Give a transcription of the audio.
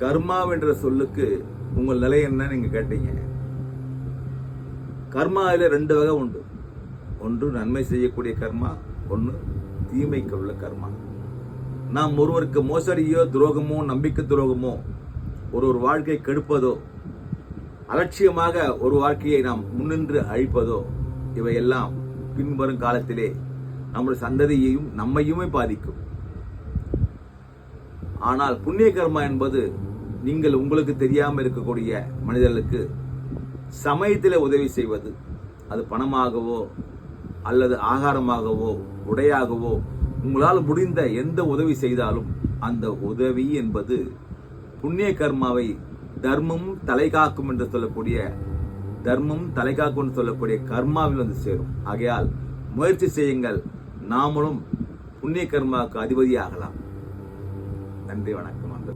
கர்மாவென்ற சொல்லுக்கு உங்கள் நிலை என்ன நீங்கள் கேட்டீங்க. கர்மாவில் ரெண்டு வகை உண்டு. ஒன்று நன்மை செய்யக்கூடிய கர்மா ஒன்று தீமைக்கு உள்ள கர்மா. நாம் ஒருவருக்கு மோசடியோ துரோகமோ நம்பிக்கை துரோகமோ ஒரு ஒரு வாழ்க்கை கெடுப்பதோ அலட்சியமாக ஒரு வாழ்க்கையை நாம் முன்னின்று அழிப்பதோ இவையெல்லாம் பின்வரும் காலத்திலே நம்முடைய சந்ததியையும் நம்மையுமே பாதிக்கும். ஆனால் புண்ணிய கர்மா என்பது நீங்கள் உங்களுக்கு தெரியாமல் இருக்கக்கூடிய மனிதர்களுக்கு சமயத்தில் உதவி செய்வது அது பணமாகவோ அல்லது ஆகாரமாகவோ உடையாகவோ உங்களால் முடிந்த எந்த உதவி செய்தாலும் அந்த உதவி என்பது புண்ணிய கர்மாவை தர்மம் தலைகாக்கும் என்று சொல்லக்கூடிய தர்மம் தலை காக்கும் என்று சொல்லக்கூடிய கர்மாவில் வந்து சேரும். ஆகையால் முயற்சி செய்யுங்கள். நாமளும் புண்ணிய கர்மாவுக்கு அதிபதியாகலாம். நன்றி வணக்கம்.